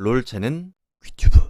롤체는 귀튜브.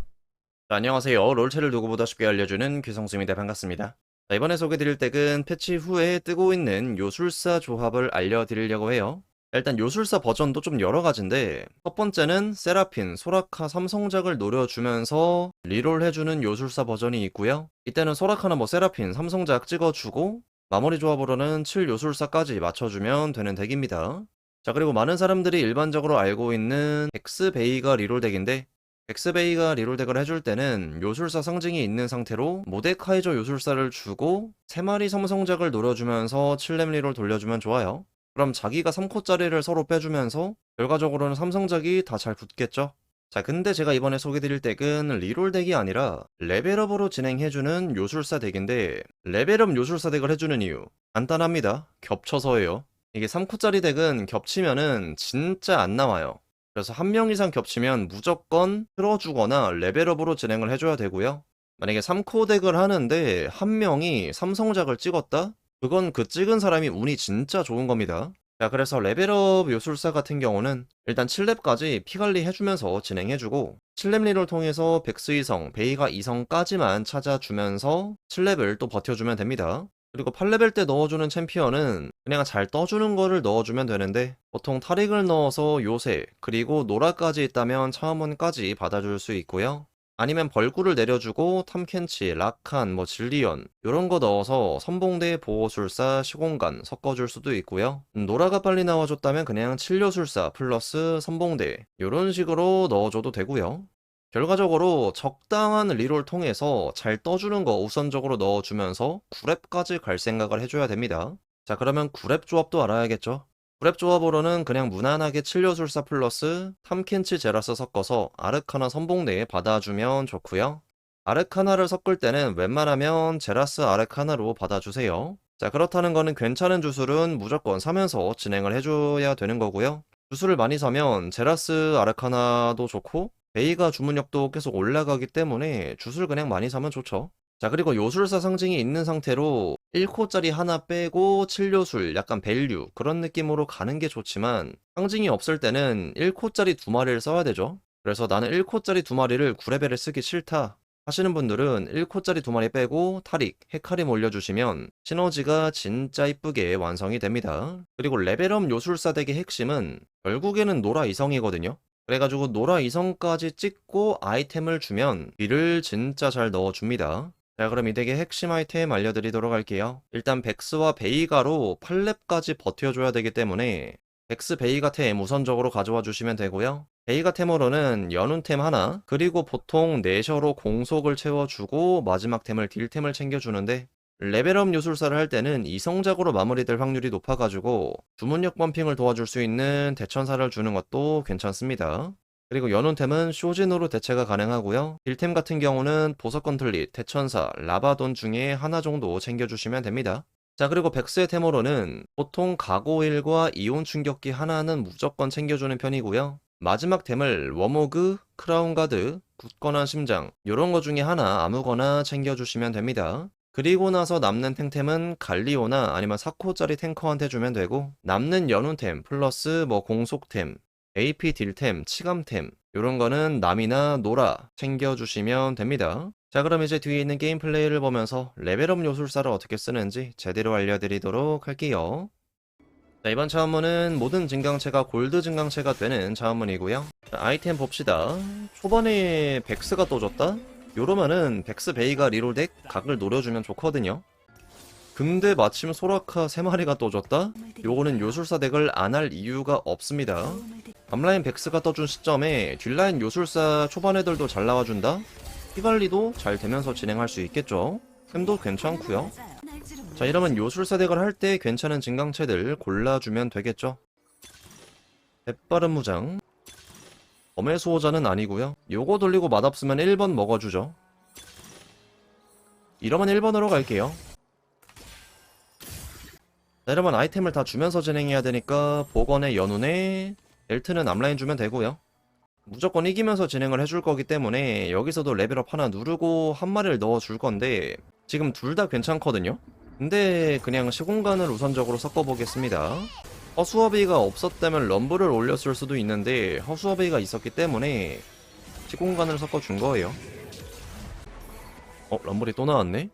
자, 안녕하세요. 롤체를 누구보다 쉽게 알려주는 귀성수입니다. 반갑습니다. 자, 이번에 소개드릴 덱은 패치 후에 뜨고 있는 요술사 조합을 알려드리려고 해요. 일단 요술사 버전도 좀 여러 가지인데 첫 번째는 세라핀, 소라카 삼성작을 노려주면서 리롤 해주는 요술사 버전이 있고요. 이때는 소라카나 뭐 세라핀, 삼성작 찍어주고 마무리 조합으로는 7요술사까지 맞춰주면 되는 덱입니다. 자, 그리고 많은 사람들이 일반적으로 알고 있는 엑스베이가 리롤 덱인데, 엑스베이가 리롤 덱을 해줄 때는 요술사 상징이 있는 상태로 모데카이저 요술사를 주고 3마리 삼성작을 노려주면서 7렘 리롤 돌려주면 좋아요. 그럼 자기가 3코짜리를 서로 빼주면서 결과적으로는 삼성작이 다 잘 붙겠죠? 자, 근데 제가 이번에 소개드릴 덱은 리롤 덱이 아니라 레벨업으로 진행해주는 요술사 덱인데, 레벨업 요술사 덱을 해주는 이유 간단합니다. 겹쳐서예요. 이게 3코짜리 덱은 겹치면은 진짜 안 나와요. 그래서 한 명 이상 겹치면 무조건 틀어주거나 레벨업으로 진행을 해줘야 되고요. 만약에 3코 덱을 하는데 한 명이 삼성작을 찍었다? 그건 그 찍은 사람이 운이 진짜 좋은 겁니다. 자, 그래서 레벨업 요술사 같은 경우는 일단 7렙까지 피관리 해주면서 진행해주고 7렙 리를 통해서 백스 이성, 베이가 이성까지만 찾아주면서 7렙을 또 버텨주면 됩니다. 그리고 8레벨 때 넣어주는 챔피언은 그냥 잘 떠주는 거를 넣어주면 되는데 보통 타릭을 넣어서 요새 그리고 노라까지 있다면 차음원까지 받아줄 수 있고요. 아니면 벌구를 내려주고 탐켄치, 라칸, 뭐 진리언 이런 거 넣어서 선봉대, 보호술사, 시공간 섞어줄 수도 있고요. 음, 노라가 빨리 나와줬다면 그냥 칠료술사 플러스 선봉대 이런 식으로 넣어줘도 되고요. 결과적으로 적당한 리롤 통해서 잘 떠주는 거 우선적으로 넣어주면서 9렙까지 갈 생각을 해줘야 됩니다. 자 그러면 9렙 조합도 알아야겠죠? 9렙 조합으로는 그냥 무난하게 칠료술사 플러스 탐켄치 제라스 섞어서 아르카나 선봉대에 받아주면 좋고요. 아르카나를 섞을 때는 웬만하면 제라스 아르카나로 받아주세요. 자 그렇다는 거는 괜찮은 주술은 무조건 사면서 진행을 해줘야 되는 거고요. 주술을 많이 사면 제라스 아르카나도 좋고 베이가 주문력도 계속 올라가기 때문에 주술 그냥 많이 사면 좋죠. 자, 그리고 요술사 상징이 있는 상태로 1코짜리 하나 빼고 7요술, 약간 밸류, 그런 느낌으로 가는 게 좋지만, 상징이 없을 때는 1코짜리 두 마리를 써야 되죠. 그래서 나는 1코짜리 두 마리를 9레벨에 쓰기 싫다. 하시는 분들은 1코짜리 두 마리 빼고 타릭, 헤카림 올려주시면 시너지가 진짜 이쁘게 완성이 됩니다. 그리고 레벨업 요술사 덱의 핵심은 결국에는 노라 이성이거든요. 그래가지고 노라 이성까지 찍고 아이템을 주면 딜을 진짜 잘 넣어줍니다. 자 그럼 이 덱의 핵심 아이템 알려드리도록 할게요. 일단 백스와 베이가로 8렙까지 버텨줘야 되기 때문에 백스 베이가 템 우선적으로 가져와 주시면 되고요. 베이가 템으로는 연운템 하나 그리고 보통 내셔로 공속을 채워주고 마지막 템을 딜템을 챙겨주는데 레벨업 요술사를 할 때는 이성작으로 마무리될 확률이 높아가지고 주문력 범핑을 도와줄 수 있는 대천사를 주는 것도 괜찮습니다. 그리고 연운템은 쇼진으로 대체가 가능하고요. 딜템 같은 경우는 보석 건틀릿, 대천사, 라바돈 중에 하나 정도 챙겨주시면 됩니다. 자 그리고 백스의 템으로는 보통 가고일과 이온 충격기 하나는 무조건 챙겨주는 편이고요. 마지막 템을 워모그, 크라운 가드, 굳건한 심장 이런 거 중에 하나 아무거나 챙겨주시면 됩니다. 그리고 나서 남는 탱템은 갈리오나 아니면 4코짜리 탱커한테 주면 되고 남는 연운템 플러스 뭐 공속템, AP 딜템, 치감템 이런 거는 남이나 노라 챙겨주시면 됩니다. 자 그럼 이제 뒤에 있는 게임 플레이를 보면서 레벨업 요술사를 어떻게 쓰는지 제대로 알려드리도록 할게요. 자 이번 차원문은 모든 증강체가 골드 증강체가 되는 차원문이고요. 자, 아이템 봅시다. 초반에 백스가 떠줬다? 요러면은 백스 베이가 리롤 덱 각을 노려주면 좋거든요. 근데 마침 소라카 3마리가 떠줬다? 요거는 요술사 덱을 안 할 이유가 없습니다. 앞라인 백스가 떠준 시점에 뒷라인 요술사 초반 애들도 잘 나와준다? 피관리도 잘 되면서 진행할 수 있겠죠? 템도 괜찮고요. 자 이러면 요술사 덱을 할 때 괜찮은 증강체들 골라주면 되겠죠? 백바른 무장 범의 수호자는 아니고요. 요거 돌리고 맛없으면 1번 먹어주죠. 이러면 1번으로 갈게요. 자, 이러면 아이템을 다 주면서 진행해야 되니까 복원의 연운에 벨트는 앞라인 주면 되고요. 무조건 이기면서 진행을 해줄 거기 때문에 여기서도 레벨업 하나 누르고 한 마리를 넣어줄 건데 지금 둘 다 괜찮거든요. 근데 그냥 시공간을 우선적으로 섞어보겠습니다 허수아비가 없었다면 럼블을 올렸을 수도 있는데 허수아비가 있었기 때문에 시공간을 섞어준 거예요. 어, 럼블이 또 나왔네?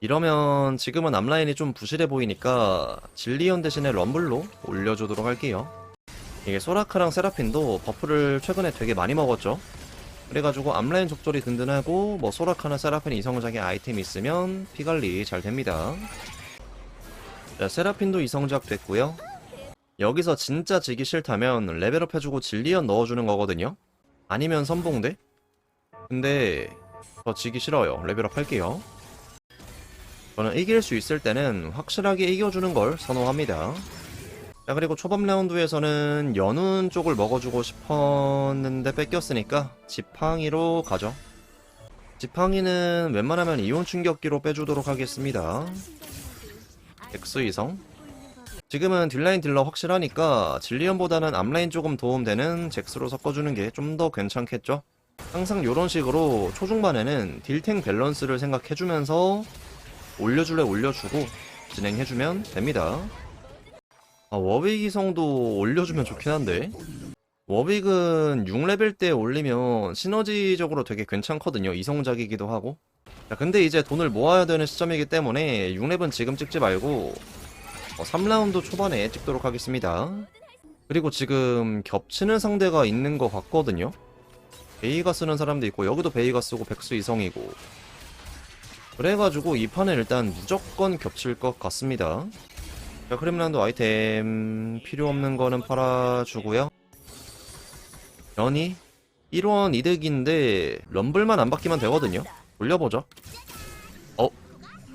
이러면 지금은 앞라인이 좀 부실해 보이니까 진리언 대신에 럼블로 올려주도록 할게요. 이게 소라카랑 세라핀도 버프를 최근에 되게 많이 먹었죠. 그래가지고 앞라인 적절히 든든하고 뭐 소라카나 세라핀 이성작의 아이템이 있으면 피관리 잘 됩니다. 자, 세라핀도 이성작 됐고요. 여기서 진짜 지기 싫다면 레벨업 해주고 진리언 넣어주는 거거든요. 아니면 선봉대? 근데 저 지기 싫어요. 레벨업 할게요. 저는 이길 수 있을 때는 확실하게 이겨주는 걸 선호합니다. 자 그리고 초반 라운드에서는 연운 쪽을 먹어주고 싶었는데 뺏겼으니까 지팡이로 가죠. 지팡이는 웬만하면 이온 충격기로 빼주도록 하겠습니다. X 이성. 지금은 딜라인 딜러 확실하니까 진리언보다는 앞라인 조금 도움되는 잭스로 섞어주는 게 좀 더 괜찮겠죠? 항상 이런 식으로 초중반에는 딜탱 밸런스를 생각해주면서 올려줄래 올려주고 진행해주면 됩니다. 아, 워빅 이성도 올려주면 좋긴 한데 워빅은 6레벨 때 올리면 시너지적으로 되게 괜찮거든요. 이성작이기도 하고 자, 근데 이제 돈을 모아야 되는 시점이기 때문에 6렙은 지금 찍지 말고 어, 3라운드 초반에 찍도록 하겠습니다. 그리고 지금 겹치는 상대가 있는 것 같거든요. 베이가 쓰는 사람도 있고 여기도 베이가 쓰고 백수 이성이고 그래가지고 이 판은 일단 무조건 겹칠 것 같습니다. 자, 크림란도 아이템 필요 없는 거는 팔아주고요. 연이 1원 이득인데 럼블만 안 바뀌면 되거든요. 돌려보죠. 어?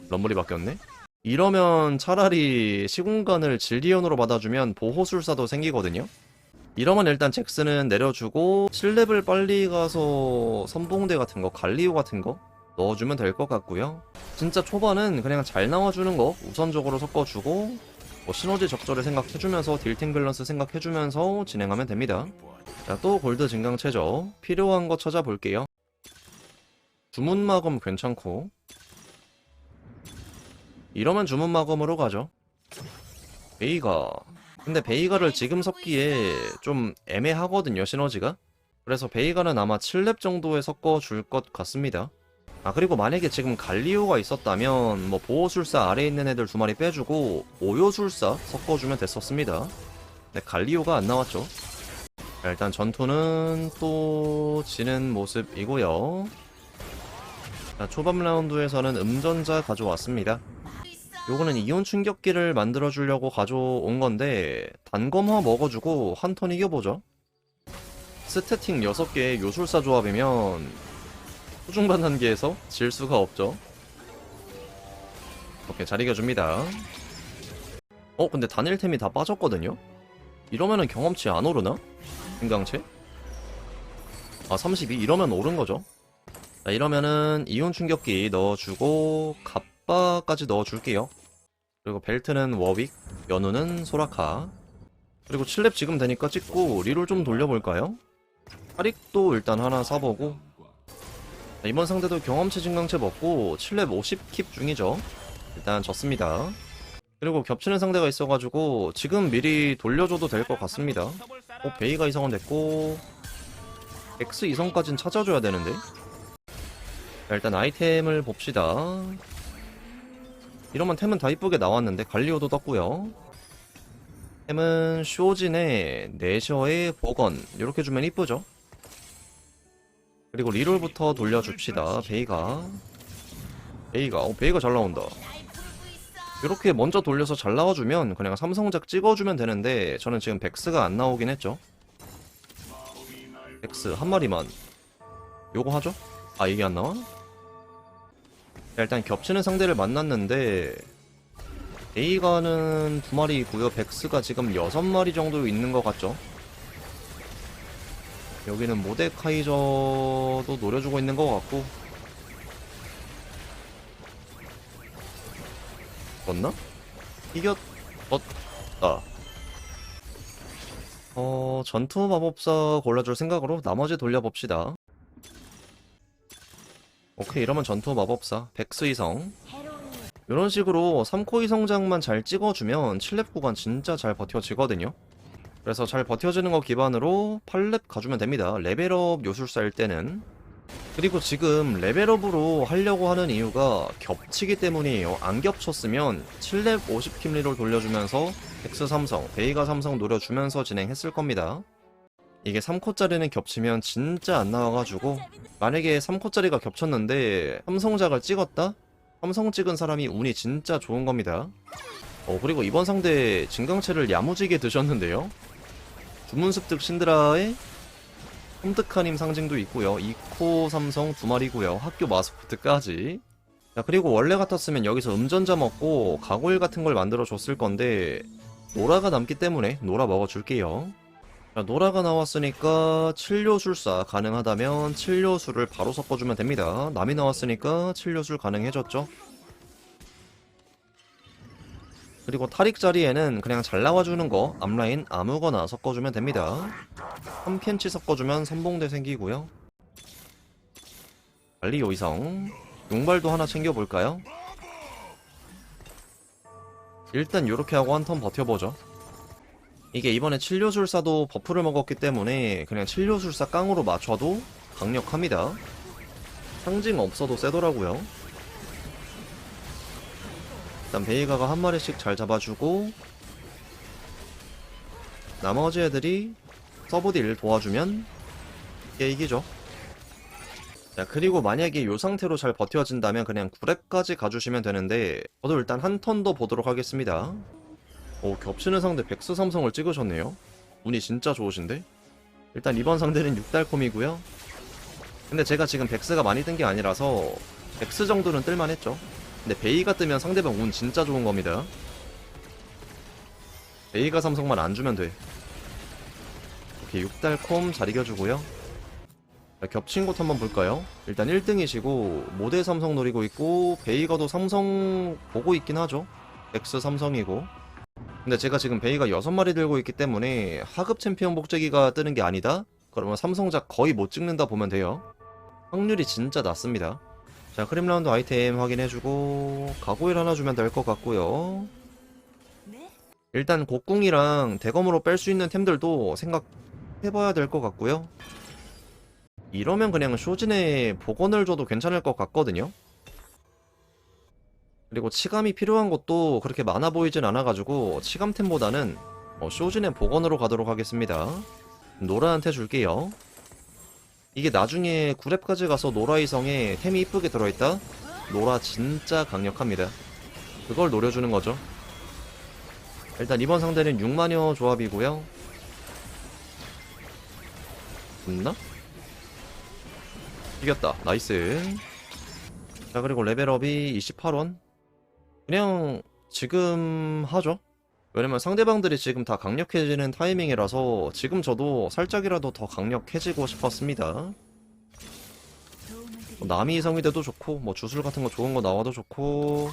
럼블이 바뀌었네? 이러면 차라리 시공간을 진리언으로 받아주면 보호술사도 생기거든요. 이러면 일단 잭스는 내려주고 7렙을 빨리 가서 선봉대 같은 거, 갈리오 같은 거 넣어주면 될 것 같고요. 진짜 초반은 그냥 잘 나와주는 거 우선적으로 섞어주고 뭐 시너지 적절히 생각해주면서 딜팅 밸런스 생각해주면서 진행하면 됩니다. 자, 또 골드 증강체죠. 필요한 거 찾아볼게요. 주문 마검 괜찮고 이러면 주문 마검으로 가죠. 베이가 근데 베이가를 지금 섞기에 좀 애매하거든요 시너지가. 그래서 베이가는 아마 7렙 정도에 섞어 줄 것 같습니다. 아 그리고 만약에 지금 갈리오가 있었다면 뭐 보호술사 아래에 있는 애들 두 마리 빼주고 오요술사 섞어주면 됐었습니다. 근데 갈리오가 안 나왔죠. 자, 일단 전투는 또 지는 모습이고요. 자, 초반 라운드에서는 음전자 가져왔습니다 요거는 이온 충격기를 만들어 주려고 가져온 건데 단검화 먹어주고 한 턴 이겨보죠. 스태팅 6개의 요술사 조합이면 초중반 단계에서 질 수가 없죠. 오케이 잘 이겨줍니다. 어 근데 단일템이 다 빠졌거든요? 이러면은 경험치 안 오르나? 인강체? 아32 이러면 오른 거죠? 자 이러면은 이온 충격기 넣어주고 갑 바까지 넣어줄게요. 그리고 벨트는 워윅 연우는 소라카. 그리고 7렙 지금 되니까 찍고 리롤 좀 돌려볼까요? 타릭도 일단 하나 사보고. 자, 이번 상대도 경험치 증강체 먹고 7렙 50킵 중이죠. 일단 졌습니다. 그리고 겹치는 상대가 있어가지고 지금 미리 돌려줘도 될 것 같습니다. 어 베이가 이성은 됐고 X 이성까진 찾아줘야 되는데. 자, 일단 아이템을 봅시다 이러면 템은 다 이쁘게 나왔는데 갈리오도 떴고요. 템은 쇼진의 내셔의 복원 이렇게 주면 이쁘죠? 그리고 리롤부터 돌려줍시다 베이가. 베이가 어 베이가 잘 나온다. 이렇게 먼저 돌려서 잘 나와주면 그냥 삼성작 찍어주면 되는데 저는 지금 백스가 안 나오긴 했죠? 백스 한 마리만. 요거 하죠? 아 이게 안 나와? 자, 일단 겹치는 상대를 만났는데 에이가는 두 마리고요. 백스가 지금 여섯 마리 정도 있는 것 같죠? 여기는 모데카이저도 노려주고 있는 것 같고. 졌나? 이겼었다. 어 전투 마법사 골라줄 생각으로 나머지 돌려봅시다 오케이 이러면 전투 마법사 백스 이성 이런 식으로 3코 이 성장만 잘 찍어주면 7렙 구간 진짜 잘 버텨지거든요 그래서 잘 버텨주는 거 기반으로 8렙 가주면 됩니다. 레벨업 요술사일 때는. 그리고 지금 레벨업으로 하려고 하는 이유가 겹치기 때문이에요. 안 겹쳤으면 7렙 50킴리를 돌려주면서 엑스 삼성, 베이가 삼성 노려주면서 진행했을 겁니다. 이게 3코짜리는 겹치면 진짜 안 나와가지고 만약에 3코짜리가 겹쳤는데 삼성작을 찍었다? 삼성 찍은 사람이 운이 진짜 좋은 겁니다. 어 그리고 이번 상대 진강체를 야무지게 드셨는데요. 주문습득 신드라의 홈득하님 상징도 있고요. 2코 삼성 두 마리고요. 학교 마스코트까지. 자 그리고 원래 같았으면 여기서 음전자 먹고 가골 같은 걸 만들어 줬을 건데 노라가 남기 때문에 노라 먹어줄게요. 자, 노라가 나왔으니까 칠료술사 가능하다면 칠료술을 바로 섞어주면 됩니다. 남이 나왔으니까 칠료술 가능해졌죠. 그리고 타릭 자리에는 그냥 잘 나와주는 거 앞라인 아무거나 섞어주면 됩니다. 3캔치 섞어주면 선봉대 생기고요. 빨리 요이성 용발도 하나 챙겨볼까요? 일단 요렇게 하고 한 턴 버텨보죠. 이게 이번에 칠료술사도 버프를 먹었기 때문에 그냥 칠료술사 깡으로 맞춰도 강력합니다. 상징 없어도 세더라고요. 일단 베이가가 한 마리씩 잘 잡아주고 나머지 애들이 서브딜 도와주면 이게 이기죠. 자 그리고 만약에 요 상태로 잘 버텨진다면 그냥 9렙까지 가주시면 되는데 저도 일단 한 턴 더 보도록 하겠습니다. 오 겹치는 상대 백스 삼성을 찍으셨네요. 운이 진짜 좋으신데? 일단 이번 상대는 6달콤이고요. 근데 제가 지금 백스가 많이 뜬 게 아니라서 백스 정도는 뜰만 했죠. 근데 베이가 뜨면 상대방 운 진짜 좋은 겁니다. 베이가 삼성만 안 주면 돼. 오케이 6달콤 잘 이겨주고요. 자, 겹친 곳 한번 볼까요? 일단 1등이시고 모델 삼성 노리고 있고 베이가도 삼성 보고 있긴 하죠. 백스 삼성이고 근데 제가 지금 베이가 6마리 들고 있기 때문에 하급 챔피언 복제기가 뜨는 게 아니다? 그러면 삼성작 거의 못 찍는다 보면 돼요. 확률이 진짜 낮습니다. 자, 크림 라운드 아이템 확인해주고 가고일 하나 주면 될 것 같고요. 일단 곡궁이랑 대검으로 뺄 수 있는 템들도 생각해봐야 될 것 같고요. 이러면 그냥 쇼진에 복원을 줘도 괜찮을 것 같거든요. 그리고 치감이 필요한 것도 그렇게 많아 보이진 않아가지고 치감템보다는 어, 쇼진의 복원으로 가도록 하겠습니다. 노라한테 줄게요. 이게 나중에 9렙까지 가서 노라 이성에 템이 이쁘게 들어있다? 노라 진짜 강력합니다. 그걸 노려주는 거죠. 일단 이번 상대는 6마녀 조합이고요. 있나? 이겼다. 나이스. 자 그리고 레벨업이 28원. 그냥 지금 하죠. 왜냐면 상대방들이 지금 다 강력해지는 타이밍이라서 지금 저도 살짝이라도 더 강력해지고 싶었습니다. 뭐 남이 이성이 돼도 좋고 뭐 주술 같은 거 좋은 거 나와도 좋고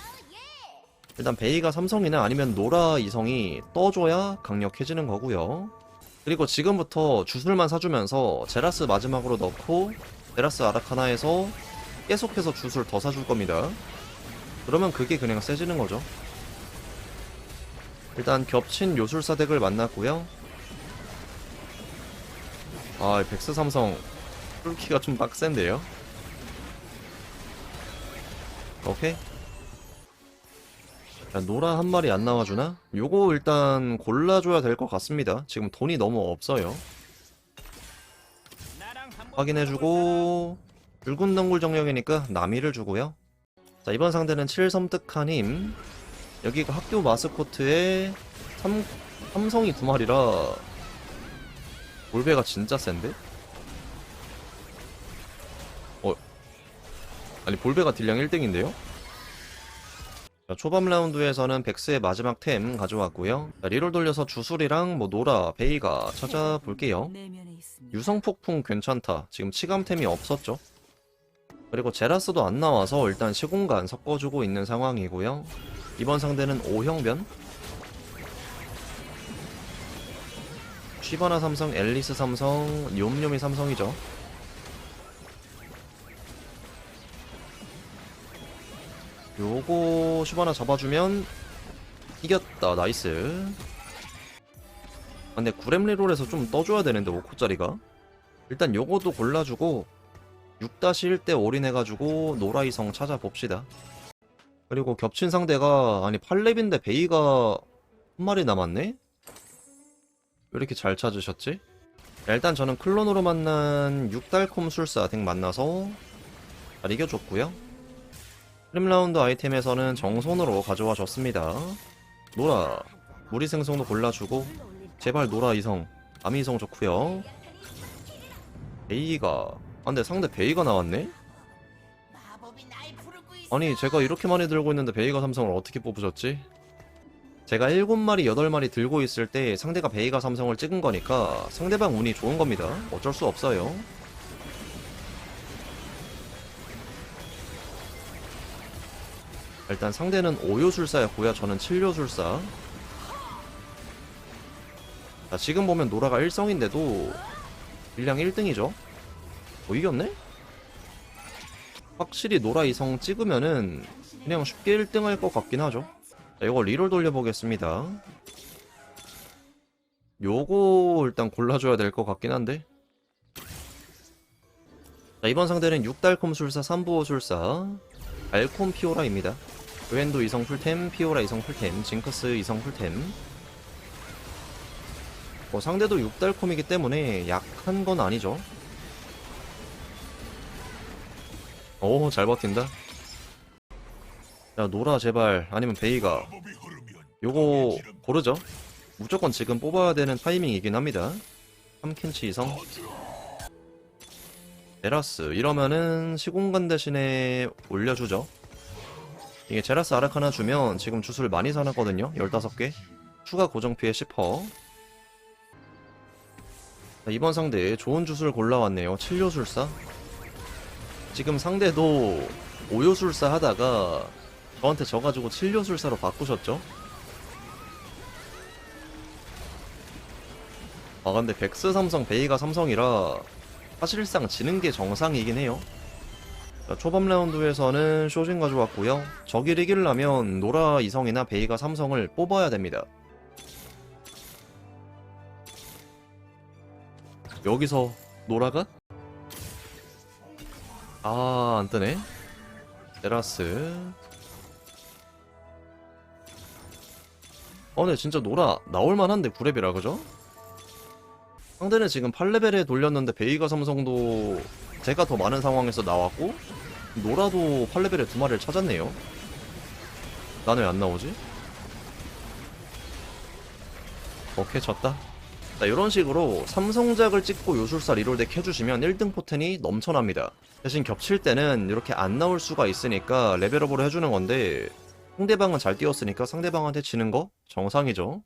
일단 베이가 삼성이나 아니면 노라 이성이 떠줘야 강력해지는 거고요. 그리고 지금부터 주술만 사주면서 제라스 마지막으로 넣고 제라스 아라카나에서 계속해서 주술 더 사줄 겁니다. 그러면 그게 그냥 세지는 거죠. 일단 겹친 요술사 덱을 만났고요. 아, 백스 삼성 뚫기가 좀 빡센데요. 오케이. 자, 노라 한 마리 안 나와주나? 요거 일단 골라줘야 될 것 같습니다. 지금 돈이 너무 없어요. 확인해주고 붉은 덩굴 정령이니까 나미를 주고요. 자 이번 상대는 7섬뜩하님 여기가 학교 마스코트에 삼, 삼성이 두 마리라. 볼베가 진짜 센데? 어? 아니 볼베가 딜량 1등인데요? 자, 초반 라운드에서는 백스의 마지막 템 가져왔고요. 자, 리롤 돌려서 주술이랑 뭐 노라, 베이가 찾아볼게요. 유성폭풍 괜찮다. 지금 치감템이 없었죠 그리고 제라스도 안 나와서 일단 시공간 섞어주고 있는 상황이고요. 이번 상대는 오형변 쉬바나 삼성, 앨리스 삼성, 뇸뇸이 삼성이죠. 요거 쉬바나 잡아주면 이겼다. 나이스. 아, 근데 구렘리롤에서 좀 떠줘야 되는데 5코짜리가 일단 요거도 골라주고 6-1대 올인해가지고 노라이성 찾아봅시다 그리고 겹친 상대가 아니 8렙인데 베이가 한 마리 남았네? 왜 이렇게 잘 찾으셨지? 자, 일단 저는 클론으로 만난 6달콤 술사 덱 만나서 잘 이겨줬고요 프림라운드 아이템에서는 정손으로 가져와 줬습니다 노라 무리 생성도 골라주고 제발 노라 이성 아미 이성 좋고요 베이가 아 근데 상대 베이가 나왔네? 아니 제가 이렇게 많이 들고 있는데 베이가 삼성을 어떻게 뽑으셨지? 제가 7마리 8마리 들고 있을 때 상대가 베이가 삼성을 찍은 거니까 상대방 운이 좋은 겁니다 어쩔 수 없어요 일단 상대는 5요술사였고요 저는 7요술사 자 지금 보면 노라가 1성인데도 일량 1등이죠 뭐 이겼네? 확실히 노라 이성 찍으면은 그냥 쉽게 1등 할 것 같긴 하죠. 자 이거 리롤 돌려보겠습니다. 요거 일단 골라줘야 될 것 같긴 한데. 자 이번 상대는 6달콤 술사 3부호 술사. 알콤 피오라입니다. 그웬도 이성 풀템 피오라 이성 풀템 징크스 이성 풀템. 뭐 상대도 6달콤이기 때문에 약한 건 아니죠 오, 잘 버틴다. 야, 노라, 제발. 아니면 베이가. 요거, 고르죠? 무조건 지금 뽑아야 되는 타이밍이긴 합니다. 3캔치 이성. 제라스. 이러면은 시공간 대신에 올려주죠. 이게 제라스 아락 하나 주면 지금 주술 많이 사놨거든요. 15개. 추가 고정 피해 10%. 자, 이번 상대 좋은 주술 골라왔네요. 7요술사. 지금 상대도 5요술사 하다가 저한테 져가지고 7요술사로 바꾸셨죠? 아 근데 백스 삼성 베이가 삼성이라 사실상 지는 게 정상이긴 해요 자, 초반 라운드에서는 쇼진 가져왔고요 저기를 이기려면 노라 이성이나 베이가 삼성을 뽑아야 됩니다 여기서 노라가? 아, 안 뜨네. 테라스. 어, 근데 진짜 노라 나올만한데 9렙이라 그죠? 상대는 지금 8레벨에 돌렸는데 베이가 삼성도 제가 더 많은 상황에서 나왔고 노라도 8레벨에 두 마리를 찾았네요. 난 왜 안 나오지? 오케이 졌다. 자, 이런 식으로 삼성작을 찍고 요술사 리롤덱 해주시면 1등 포텐이 넘쳐납니다. 대신 겹칠 때는 이렇게 안 나올 수가 있으니까 레벨업으로 해주는 건데 상대방은 잘 뛰었으니까 상대방한테 지는 거 정상이죠.